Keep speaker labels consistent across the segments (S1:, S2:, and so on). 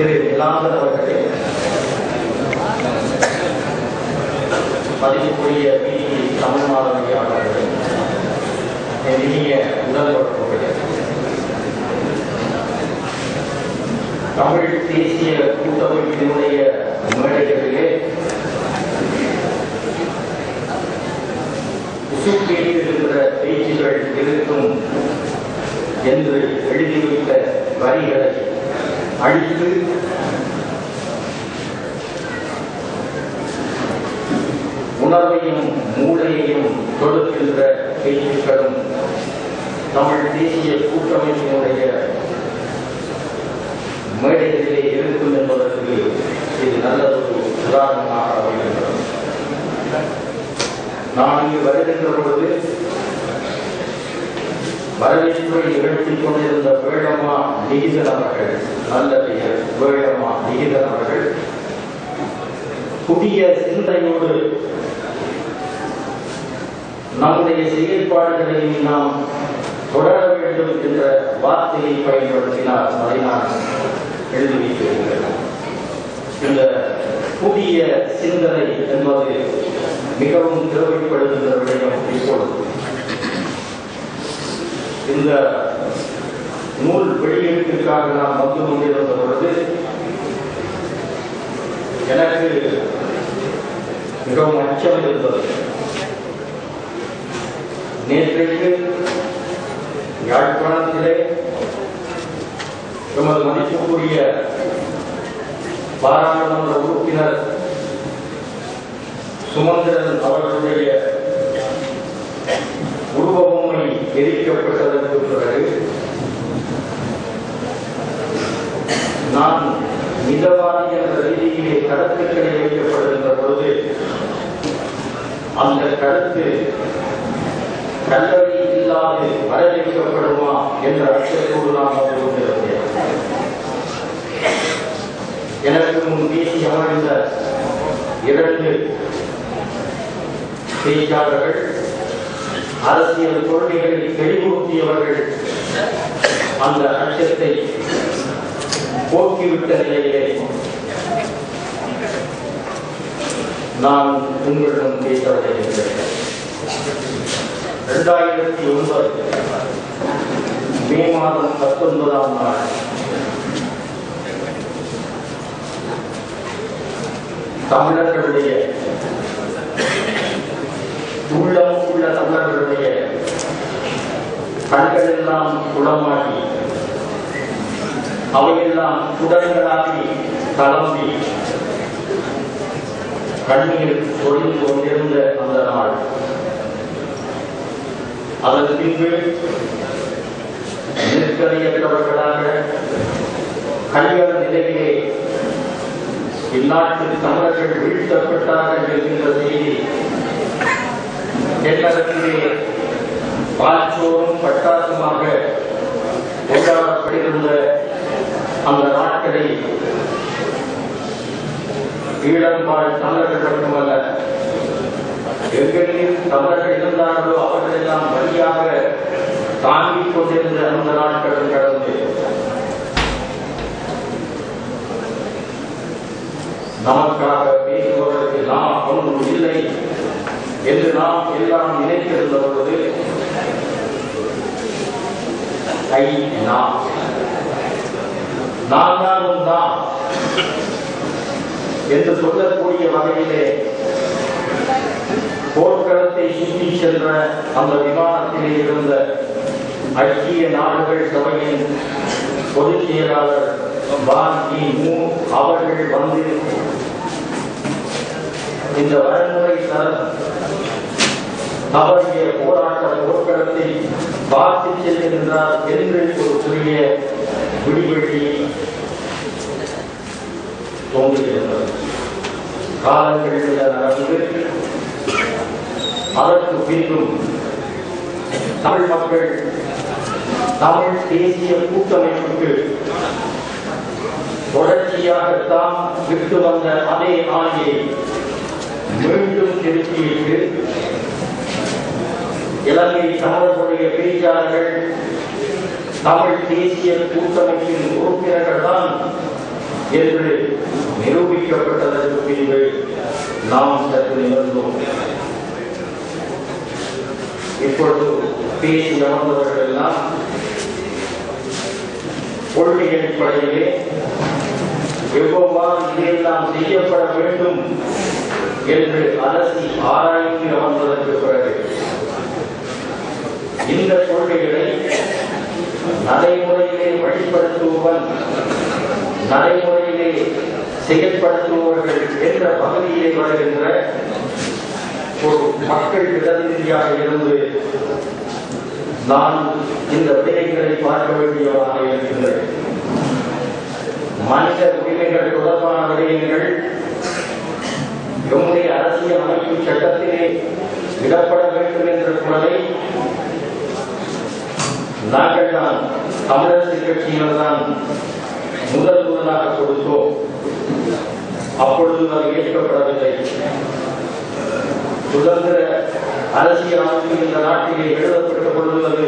S1: திரு நிலாந்தன் அவர்களே மதிப்புக்குரிய பி தமிழ் அவர்களே என் இனிய உடல்படுத்தவர்களே தமிழ் தேசிய கூட்டமைப்பினுடைய மேடைகளிலே உசுப்பேறியிருக்கிற பேச்சுகள் இருக்கும் என்று எழுதி வைத்த வரிகளை அழித்து உணர்வையும் மூளையையும் தொடுக்கின்ற பேச்சுக்களும் தமிழ் தேசிய கூட்டமைப்பினுடைய மேடைகளிலே இருக்கும் என்பதற்கு இது நல்லதொரு உதாரணமாக அமைகின்றது. நான் இங்கு வருகின்ற பொழுது வரவேற்பை நிகழ்த்திக் கொண்டிருந்த வேளமா நிகிதன் அவர்கள் நல்ல பெயர் வேளமா நிகிதன் அவர்கள். புதிய சிந்தையோடு நம்முடைய செயல்பாடுகளையும் நாம் தொடர வேண்டும் என்ற வார்த்தையை பயன்படுத்தினார் அதை நான் எழுதி வைத்திருக்கிறேன் இந்த புதிய சிந்தனை என்பது மிகவும் தேவைப்படுகின்ற விடயம் இப்பொழுது. இந்த நூல் வெளியீட்டிற்காக நான் வந்து கொண்டிருந்த பொழுது எனக்கு மிகவும் அச்சம் இருந்தது. நேற்றைக்கு யாழ்ப்பாணத்திலே எமது மதிப்புக்குரிய பாராளுமன்ற உறுப்பினர் சுமந்திரன் அவர்களுடைய உருவ எரிக்கப்பட்டதற்கு பிறகு நான் மிதவாதி என்ற ரீதியிலே கருத்துக்களை வைக்கப்படுகின்ற பொழுது அந்த கருத்து கல்லறை இல்லாது வரவேற்கப்படுமா என்ற அச்சத்தோடு நான் வந்து கொண்டிருந்தேன். எனக்கு முன் பேசி அமர்ந்த இரண்டு பேச்சாளர்கள் அரசியல் கொள்கைகள் தெளிவுறுத்தியவர்கள் அந்த அச்சத்தை போக்கிவிட்ட நிலையிலே நான் உங்களிடம் பேச வருகிறேன் இரண்டாயிரத்தி ஒன்பது மே மாதம் பத்தொன்பதாம் நாள். தமிழர்களுடைய உள்ளம் உள்ள தமிழர்களுடைய கண்களெல்லாம் குளமாகி அவையெல்லாம் குடங்களாகி கலம்பி கண்ணீர் தொழில் கொண்டிருந்த அந்த நாள். அதன் பின்பு நெருக்கடியற்றவர்களாக கல்யாண நிலையிலே இந்நாட்டு தமிழர்கள் வீழ்த்தப்பட்டார்கள் என்கின்ற செய்தி பால்சோறும் பட்டாசுமாக கொண்டாடப்படுகின்ற அந்த நாட்களை ஈழம்பால் தமிழர்கள் மட்டுமல்ல எங்கெங்கில் தமிழர்கள் இருந்தார்களோ அவர்களெல்லாம் வழியாக தாங்கிக் கொண்டிருந்த அந்த நாட்களும் கடந்து நமக்காக பேசுபவர்களுக்கு நாம் ஒன்றும் இல்லை என்று நாம் எல்லாம் நினைத்திருந்த பொழுது ஐ நாம் நான் தான் உன் தான் என்று சொல்லக்கூடிய வகையிலே போர்க்களத்தை சுற்றி சென்ற அந்த விமானத்திலே இருந்த ஐக்கிய நாடுகள் சபையின் பொதுச் செயலாளர் அவர்கள் வந்து இந்த வரன்முறை தரம் அவருடைய போராட்ட போர்க்களத்தில் பார்த்து செல்கின்றார் என்று ஒரு சிறிய விடிவெள்ளி தோன்றுகிறது. காலங்களில் நடந்து அதற்கு பின்னும் தமிழ் மக்கள் தமிழ் தேசிய கூட்டமைப்புக்கு தொடர்ச்சியாகத்தான் விட்டு வந்த அதே ஆணையை மீண்டும் திருப்பியிட்டு இலங்கை தமிழர்களுடைய பேச்சாளர்கள் தமிழ் தேசிய கூட்டமைப்பின் உறுப்பினர்கள் தான் என்று நிரூபிக்கப்பட்டதற்கு பின்பு நாம் சற்று நிகழ்ந்தோம் இப்பொழுது பேசி அமர்ந்தவர்கள் எல்லாம் கொள்கை அடிப்படையிலே எவ்வளவாறு இதையெல்லாம் செய்யப்பட வேண்டும் என்று அலசி ஆராய்ந்து அமர்ந்ததற்கு பிறகு இந்த கொள்கைகளை நடைமுறையிலே வழிபடுத்துபவன் நடைமுறையிலே செயல்படுத்துபவர்கள் என்ற பகுதியிலே வருகின்ற ஒரு மக்கள் பிரதிநிதியாக இருந்து நான் இந்த விடயங்களை பார்க்க வேண்டியவராக இருக்கின்றேன். மனித உரிமைகள் தொடர்பான விடயங்கள் எம்முடைய அரசியல் அமைப்பு சட்டத்திலே இடப்பட வேண்டும் என்ற குரலை நாங்கள் தான் தமிழரசு கட்சியினர் தான் முதல் முதலாக கொடுத்தோம் அப்பொழுது அது ஏற்கப்படவில்லை. சுதந்திர அரசியல் அமைப்பு இந்த நாட்டிலே எழுதப்பட்ட பொழுது அது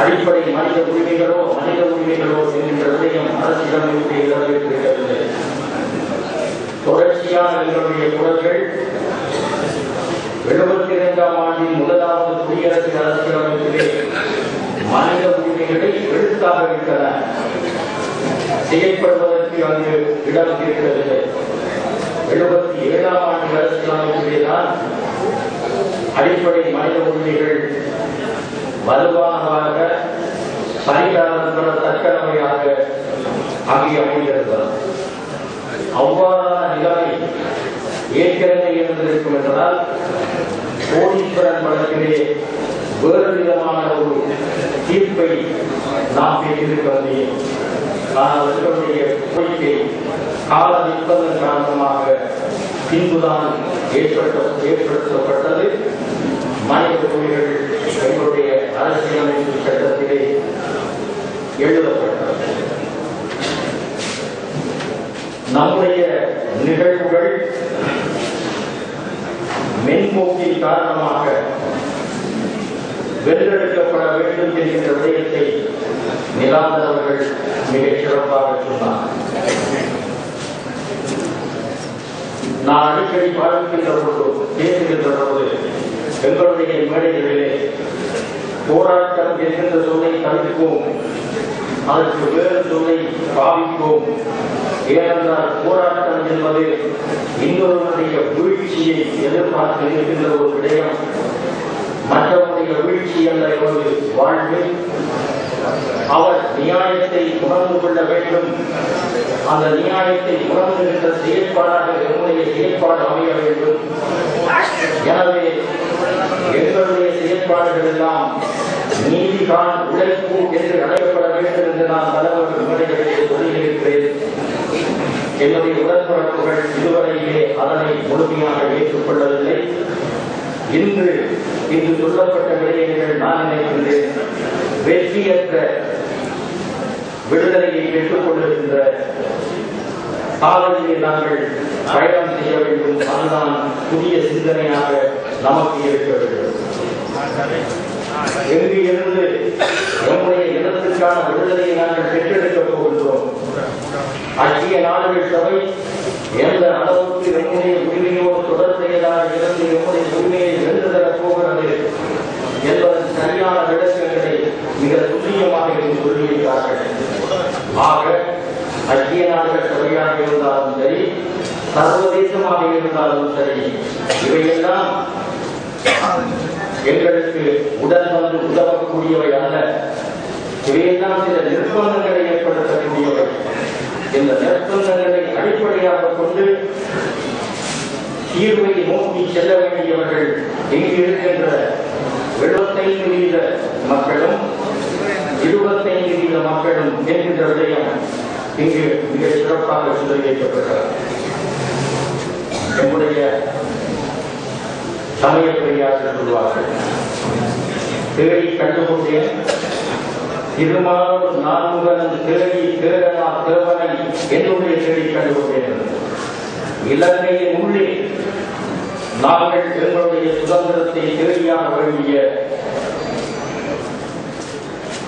S1: அடிப்படை மனித உரிமைகளோ மனித உரிமைகளோ என்கின்ற விடயம் அரசியலமைப்பு இடம்பெற்றிருக்கவில்லை தொடர்ச்சியான எங்களுடைய குரல்கள் எழுபத்தி இரண்டாம் ஆண்டின் முதலாவது குடியரசு அரசியலமைப்பிலே மனித உரிமைகளை எழுத்தாக விட்டன செயல்படுவதற்கு அங்கு இடம் இருக்கிறது. எழுபத்தி ஏழாம் ஆண்டு அரசியலமைப்பிலே தான் அடிப்படை மனித உரிமைகள் வலுவானதாக பரிகாரம் பெற அங்கே அமைந்திருந்தது அவ்வாறான நிலையில் ஏற்கனவே இருந்திருக்கும் என்றால் கோடீஸ்வரன் படத்திலே வேறு விதமான ஒரு தீர்ப்பை நாம் பெற்றிருக்கிறது ஆனால் எங்களுடைய கோரிக்கை கால நிற்பதன் காரணமாக பின்புதான் ஏற்பட்ட ஏற்படுத்தப்பட்டது. மனித உரிமைகள் எங்களுடைய அரசியலமைப்பு சட்டத்திலே எழுதப்பட்டது. நம்முடைய நிகழ்வுகள் மென்போக்கின் காரணமாக வென்றெடுக்கப்பட வேண்டும் என்கின்ற விடயத்தை நிலாந்தர் அவர்கள் மிகச் சிறப்பாக சொன்னார். நான் அடிக்கடி பார்க்கின்ற போது பேசுகின்ற போது எங்களுடைய மேடைகளிலே போராட்டம் என்கின்ற சொல்லை தவிர்ப்போம். அதற்கு வேறு சொல்லை பாவிப்போம். ஏனென்றால் போராட்டம் என்பது இன்னொருவருடைய வீழ்ச்சியை எதிர்பார்த்து இருக்கின்ற ஒரு விடயம். மற்றவருடைய வீழ்ச்சி என்ற ஒரு வாழ்வு அவர் நியாயத்தை உணர்ந்து கொள்ள வேண்டும். அந்த நியாயத்தை உணர்ந்துகின்ற செயற்பாடாக என்னுடைய செயற்பாடு அமைய வேண்டும். எனவே எங்களுடைய செயற்பாடுகள் எல்லாம் நீதிதான் உழைப்பு என்று அழைக்கப்பட வேண்டும் என்று நான் தலைவர் முறைகளிலே சொல்லியிருக்கிறேன். என்னுடைய உடன்பிறப்புகள் இதுவரையிலே அதனை முழுமையாக ஏற்றுக்கொள்ளவில்லை. இன்று இன்று சொல்லப்பட்ட விடயங்கள் நான் நினைக்கின்றேன். வெற்றியற்ற விடுதலையை பெற்றுக் கொண்டிருக்கின்ற பாதையிலே நாங்கள் பயணம் செய்ய வேண்டும். அதுதான் புதிய சிந்தனையாக நமக்கு இருக்க வேண்டும். எங்கு இருந்து நம்முடைய இனத்திற்கான விடுதலையை நாங்கள் பெற்றெடுக்கப் போகின்றோம்? அந்நிய நாடுகள் சபை எந்த அளவுக்கு நம்முடைய உரிமையோடு தொடர்புடையதாக இருந்து நம்முடைய உரிமையை வென்று தரப் போகிறது என்பதன் சரியான விளக்கங்களை மிக துல்லியமாக இங்கு சொல்லியிருக்கிறார்கள். ஆக ஐக்கிய நாடுகள் சபையாக இருந்தாலும் சரி சர்வதேசமாக இருந்தாலும் சரி இவையெல்லாம் எங்களுக்கு உடன் வந்து உதவக்கூடியவை அல்ல. இவையெல்லாம் சில நிர்பந்தங்களை ஏற்படுத்தக்கூடியவை. இந்த நிர்பந்தங்களை அடிப்படையாக கொண்டு தீர்வை நோக்கி செல்ல வேண்டியவர்கள் இங்கு இருக்கின்ற எழுபத்தைந்து வீத மக்களும் இருபத்தைந்து வீத மக்களும் என்கின்ற விடயம் இங்கு மிக சிறப்பாக சொல்லி வைக்கப்பட்டது நம்முடைய சமய பெரியார்கள் சொல்வார்கள் தேடி கண்டுகொண்டேன் திருமாலும் நான்முகன் தேடி தேடனா தேவனை என்னுடைய தேடி கண்டுகொண்டேன் இலங்கையின் உள்ளே நாங்கள் எங்களுடைய சுதந்திரத்தை தேடியாக வேண்டிய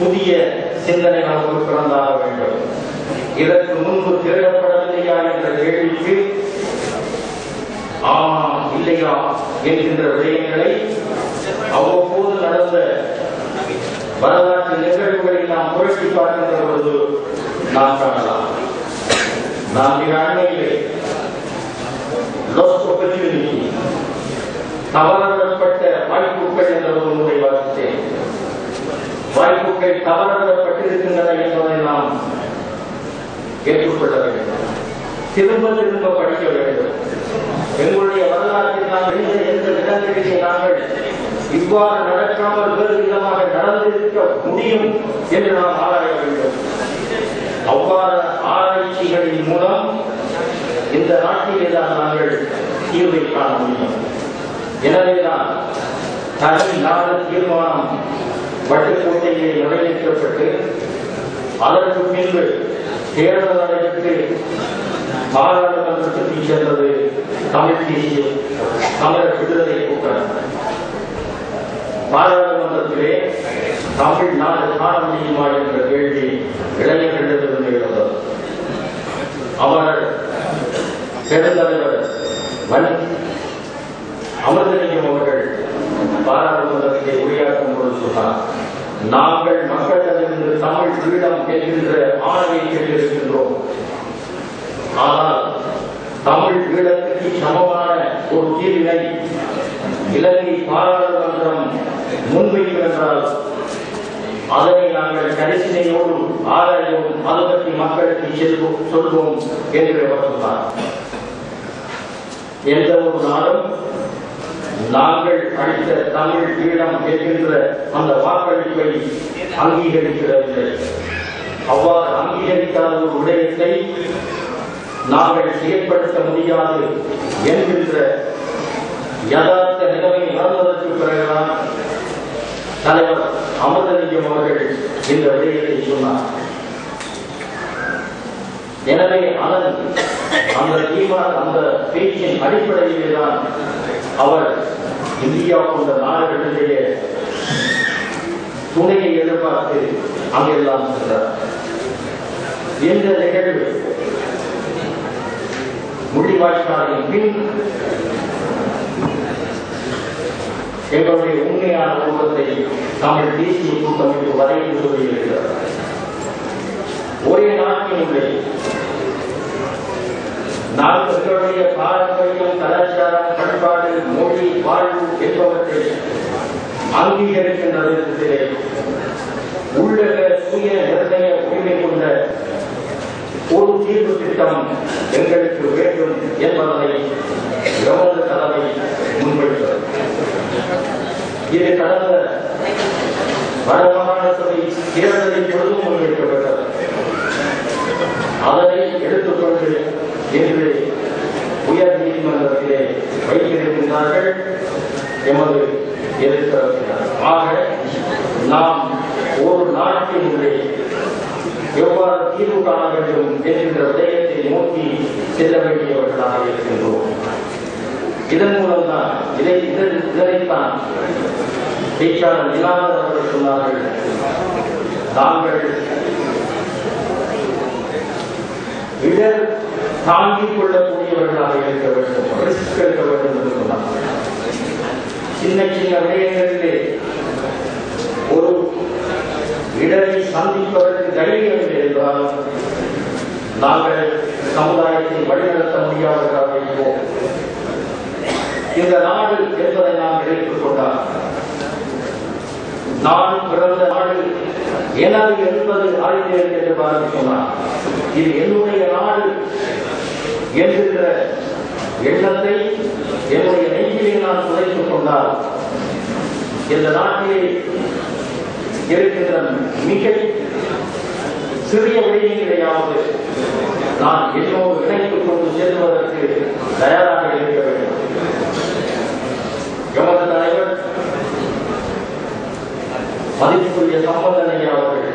S1: புதிய சிந்தனை நமக்கு பிறந்தாக வேண்டும். இதற்கு முன்பு தேடப்படவில்லையா என்ற கேள்விக்கு ஆமா இல்லையா? என்கின்ற விடயங்களை அவ்வப்போது நடந்த வரலாற்று நிகழ்வுகளை நாம் புரட்டி பார்க்கின்ற பொழுது நாம் காணலாம். நாம் மிக அண்மையிலே தவறப்பட்ட வாய்ப்புகள் என்ற ஒரு முறை வாசித்தேன். வாய்ப்புகள் தவறவிடப்பட்டிருக்கின்றன என்பதை நாம் ஏற்றுக்கொள்ள வேண்டும். திரும்ப திரும்ப படிக்க வேண்டும். எங்களுடைய வரலாற்றில் நாம் எந்த எந்த இடங்களிலே நாங்கள் இவ்வாறு நடக்காமல் வேறு விதமாக நடந்திருக்க முடியும் என்று நாம் ஆராய வேண்டும். அவ்வாறு ஆராய்ச்சிகளின் மூலம் இந்த நாட்டிலே தான் நாங்கள் தீர்வை காண முடியும். எனவேதான் தனி நாடு தீர்மானம் வட்டுக்கோட்டையை நிறைவேற்றப்பட்டு அதற்கு பின்பு தேர்தல் நடைபெற்று பாராளுமன்றத்துக்கு சென்றது தமிழ் தேசிய தமிழர் விடுதலை கூட்டம். பாராளுமன்றத்திலே தமிழ்நாடு காண முடியுமா என்ற கேள்வி இளைஞர்களிடமிருந்து எழுந்தது. அவர் பெருந்தலைவர் வன் அமிர்தலிங்கம் அவர்கள் பாராளுமன்றத்திலே உரையாற்றும் பொழுது சொன்னார் நாங்கள் மக்களிடமிருந்து தமிழ் ஈழம் என்கின்ற ஆணையை கேட்டிருக்கின்றோம். ஆனால் தமிழ் ஈழத்துக்கு சமமான ஒரு தீர்வினை இலங்கை பாராளுமன்றம் முன்வைக்கும் என்றால் அதனை நாங்கள் கரிசனையோடு ஆராயோம் அது பற்றி மக்களுக்கு செல்வோம் சொல்வோம் என்று அவர் சொன்னார். எந்த ஒரு நாளும் நாங்கள் அளித்த தமிழ் ஈழம் என்கின்ற அந்த வாக்களிப்பை அங்கீகரிக்கிறதில்லை. அவ்வாறு அங்கீகரிக்காத ஒரு விடயத்தை நாங்கள் செயல்படுத்த முடியாது என்கின்ற யதார்த்த நிலைமை நடந்ததற்கு பிறகுதான் தலைவர் அமிர்தலிங்கம் அவர்கள் இந்த விடயத்தை சொன்னார். எனவே அதன் அந்த தீவிர அந்த பேச்சின் அடிப்படையிலே தான் அவர் இந்தியா போன்ற நாடுகளிலேயே துணையை எதிர்பார்த்து அங்கெல்லாம் சென்றார். இந்த நிகழ்வு முடிவாய்க்காலின் பின் எங்களுடைய உண்மையான குடும்பத்தை தமிழ் தேசிய கூட்டமைப்பு வரைந்து சொல்லியிருக்கிறார் ஒரே நாட்டினுடைய நாங்கள் பாரம்பரியம் கலாச்சாரம் பண்பாடு மொழி வாழ்வு என்பவற்றை அங்கீகரிக்கின்ற விதத்திலே உள்ளக சுய நிர்ணய உரிமை கொண்ட ஒரு தீர்வு திட்டம் எங்களுக்கு வேண்டும் என்பதனை எமது தலைமை முன்வைத்தது. இது கடந்த வடமாகாண சபை தேர்தலின் பொழுதும் முன்வைக்கப்பட்டது. அதனை எடுத்துக்கொண்டு இன்று உயர் நீதிமன்றத்திலே வைத்திருக்கின்றார்கள் எமது எதிர்த்தரப்பினர். ஆக நாம் ஒரு நாட்டினுடைய எவ்வாறு தீர்வு காண வேண்டும் என்கின்ற விடயத்தை நோக்கி செல்ல வேண்டியவர்களாக இருக்கின்றோம். இதன் மூலம்தான் இதை இதன் இதனைத்தான் பேச்சாளர் நிலாந்தர் சொன்னார்கள். தாங்கள் இடர் தாங்கிக் கொள்ளக்கூடியவர்களாக இருக்க வேண்டும். ரிஸ்க் எடுக்க வேண்டும் என்று சொன்னார். சின்ன சின்ன விடயங்களிலே ஒரு இடரை சந்திப்பதற்கு தைரியம் இல்லை என்றால் நாங்கள் சமுதாயத்தை வழிநடத்த முடியாதவர்களாக இருப்போம். இந்த நாடு என்பதை நாம் எடுத்துக் கொண்டார் நான் பிறந்த நாடு ஏழாவது என்பது அறிஞர் என்று பார்த்து சொன்னார் இது என்னுடைய நாடு என்கின்ற எண்ணத்தை என்னுடைய நெஞ்சிலே நான் புதைத்துக் கொண்டால் இந்த நாட்டிலே இருக்கின்ற மிக சிறிய விடயங்களையாவது நான் என்னோடு இணைத்துக் கொண்டு செல்வதற்கு தயாராக இருக்க வேண்டும். எமது தலைவர் மதிப்புக்குரிய சம்பந்தனை அவர்கள்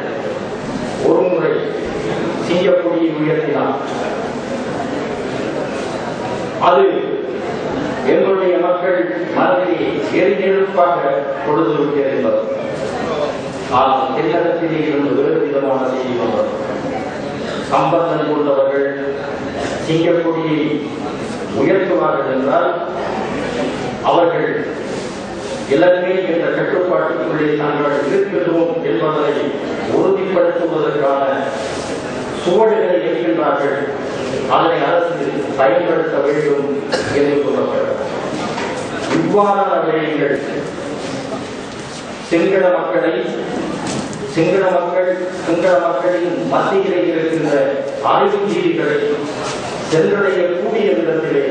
S1: ஒரு முறை சிங்கப்பொடியை உயர்த்தினார். அது எங்களுடைய மக்கள் மனதிலே எரிநெருப்பாக பொழுது விட்டிருந்தது ஆனால் தென்னகத்திலே இருந்து வேறு விதமான செய்தி வந்தது. சம்பந்தம் கொண்டவர்கள் சிங்கப்பொடியை உயர்த்துவார்கள் என்றால் அவர்கள் இலங்கை என்ற கட்டுப்பாட்டுக்குள்ளே நாங்கள் இருக்கின்றோம் என்பதனை உறுதிப்படுத்துவதற்கான சுவடுகளை இருக்கின்றார்கள் அதனை அரசு பயன்படுத்த வேண்டும் என்று சொல்லப்படுகிறது இவ்வாறான விடயங்கள் சிங்கள மக்களை சிங்கள மக்கள் சிங்கள மக்களின் மத்தியிலே இருக்கின்ற அறிவுஜீவிகளை சென்றடையக்கூடிய விதத்திலே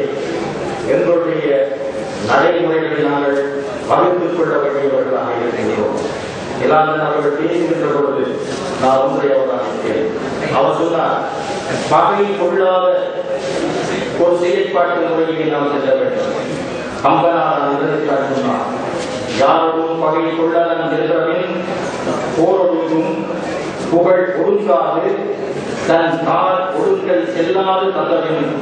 S1: எங்களுடைய நடைமுறைகளை நாங்கள் வகுத்துக் கொள்ள வேண்டியவர்களாக இருக்கின்றோம். இலாந்தன் அவர்கள் பேசுகின்ற பொழுது நான் ஒன்றை அவதானித்தேன் அவர் சொன்னார் பகை கொள்ளாத ஒரு செயற்பாட்டு முறையை நாம் செல்ல வேண்டும். கம்பனார் இதற்காக சொன்னார் யாரோடும் பகை கொள்ளலாம் என்றபின் போரொழுங்கும் புகழ் ஒழுங்காது தன் தார் ஒழுங்கல் செல்லாது தந்தபின்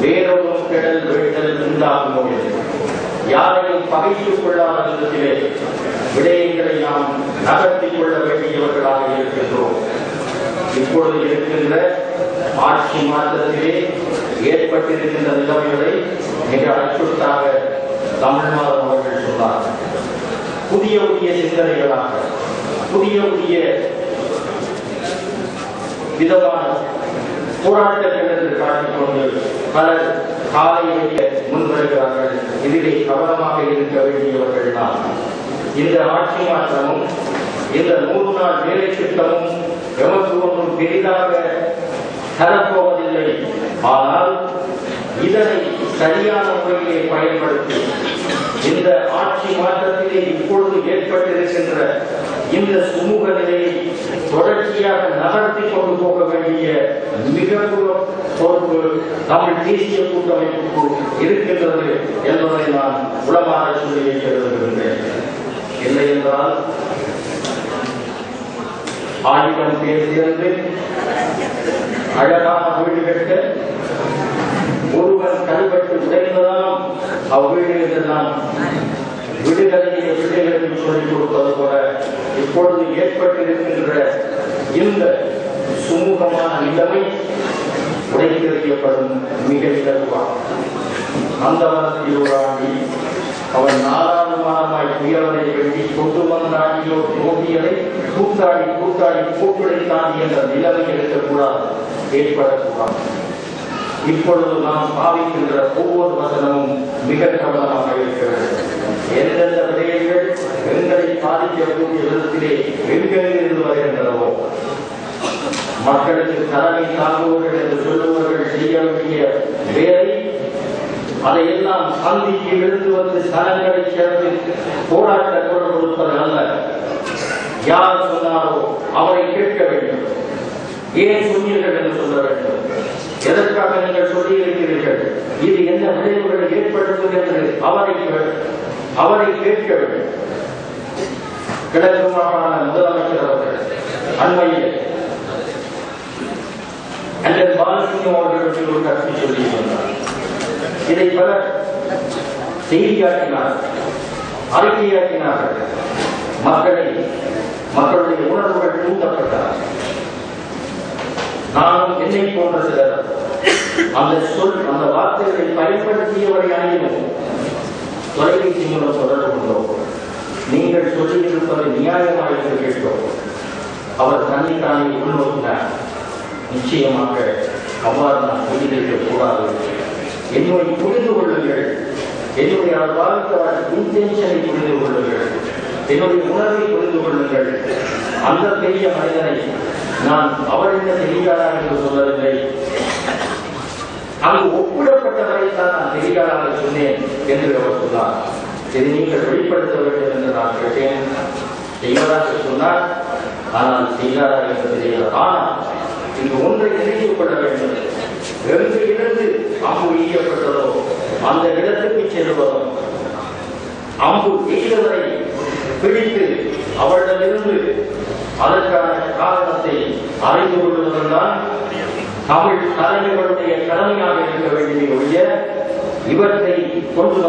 S1: வேறொரு கிடல் வேட்டல் உண்டாகும் யாரையும் பகைத்துக் கொள்ளாத விதத்திலே விடயங்களை நாம் நகர்த்திக் கொள்ள வேண்டியவர்களாக இருக்கின்றோம். இப்பொழுது இருக்கின்ற ஆட்சி மாற்றத்திலே ஏற்பட்டிருக்கின்ற நிலைமைகளை மிக அச்சுறுத்தாக தமிழ்நாடு அவர்கள் சொன்னார் புதிய புதிய சிந்தனைகளாக புதிய புதிய விதமான போராட்ட என்று காட்டிக்கொண்டு பலர் காலையிலேயே முன்வருகிறார்கள். இதிலே கவனமாக இருக்க வேண்டியவர்கள் தான் இந்த ஆட்சி மாற்றமும் இந்த நூறு நாள் வேலை திட்டமும் எமக்கு ஒன்றும் பெரிதாக தரப்போவதில்லை. ஆனால் இதனை சரியான முறையிலே பயன்படுத்தி இந்த ஆட்சி மாற்றத்திலே இப்பொழுது ஏற்பட்டிருக்கின்ற இந்த சுமூக நிலையை தொடர்ச்சியாக நகர்த்தி கொண்டு போக வேண்டிய மிக பொறுப்பு தமிழ் தேசிய கூட்டமைப்புக்கு இருக்கின்றது என்பதை நான் உலமாக சொல்லி வைத்திருக்கின்றேன் இல்லை என்றால் ஆயுதம் பேர் சேர்ந்து அழகான வீடு கட்ட ஒருவன் கல்வெட்டு உடைந்ததாம் அவ்வீடு என்றுதான் விடுதலையை விடுதலை சொல்லிக் கொடுப்பது போல இப்பொழுது ஏற்பட்டிருக்கின்ற இந்த சுமூகமான நிலைமை உடைத்தெறியப்படும் மிக இலகுவாக அந்த மனத்திலூராண்டி அவன் நாலாவது மாதமாய் உயர்வதை வெட்டி கொண்டு வந்தாடியோ தோண்டியதை கூத்தாடி கூத்தாடி கூப்பிடை தாண்டி என்ற நிலைமை எடுக்கக்கூடாது ஏற்படக்கூடாது. இப்பொழுது நாம் பாவிக்கின்ற ஒவ்வொரு வசனமும் மிக கவனமாக இருக்கிறது. எந்தெந்த விடயங்கள் எங்களை பாதிக்கக்கூடிய விதத்திலே எங்கிருந்து வருகின்றனவோ மக்களுக்கு தலைமை தாங்குவர்கள் என்று சொல்லுவர்கள் செய்ய வேண்டிய வேலை அதையெல்லாம் சந்திக்கு இழுத்து வந்து ஸ்தலங்களை சேர்ந்து போராட்ட குரல் கொடுப்பது அல்ல. யார் சொன்னாரோ அவரை கேட்க வேண்டும். ஏன் சொன்னீர்கள் என்று சொல்ல வேண்டும். எதற்காக நீங்கள் சொல்லி இருக்கிறீர்கள்? இது என்ன விளைவுகளை ஏற்படுத்தும் என்று அவரை அவரை கேட்க வேண்டும். கிழக்கு மாகாண முதலமைச்சர் அவர்கள் அண்மையில் அண்ணன் பாலசிங்கம் அவர்களுக்கு ஒரு கருத்து சொல்லி வந்தார் இதை பலர் செய்தியாக்கினார் அறிக்கையாக்கினார்கள். மக்களை மக்களுடைய உணர்வுகள் தூண்டப்பட்டார் நான் என்னை போன்ற சிலர் அந்த சொல் அந்த வார்த்தைகளை பயன்படுத்தியவரை அணியும் தொலைபேசி மூலம் தொடர்பு கொண்டோம். நீங்கள் சொல்லியிருப்பது நியாயமாக என்று கேட்டோம். அவர் தன்னைத்தானே உள்நோக்கினார். நிச்சயமாக அவ்வாறு நான் புரிந்திருக்க கூடாது. என்னுடைய புரிந்து கொள்ளுங்கள் என்னுடைய வாழ்க்கை இன்டென்ஷனை புரிந்து கொள்ளுங்கள் என்னுடைய உணர்வை புரிந்து கொள்ளுங்கள். அந்த பெரிய மனிதனை நான் அவர் என்ன தெரியாதா என்று சொல்லவில்லை. அங்கு ஒப்பிடப்பட்டவரை தான் நான் தெரியாதாக சொன்னேன் என்று அவர் சொன்னார். இதை நீங்கள் வெளிப்படுத்த வேண்டும் என்று நான் கேட்டேன். செய்வதாக சொன்னார். ஆனால் செய்யாதா என்று தெரியல. ஆனால் இங்கு ஒன்றை தெரிந்து கொள்ள வேண்டும். எங்கு இருந்து அம்பு ஈயப்பட்டதோ அந்த இடத்துக்கு செல்வதும் அம்பு எய்தவரை பிடித்து அவரிடமிருந்து அதற்கான காரணத்தை அறிந்து கொள்வதுதான் தமிழ் தலைவர்களுடைய கடமையாக இருக்க வேண்டிய ஒழிய இவற்றை கொண்டு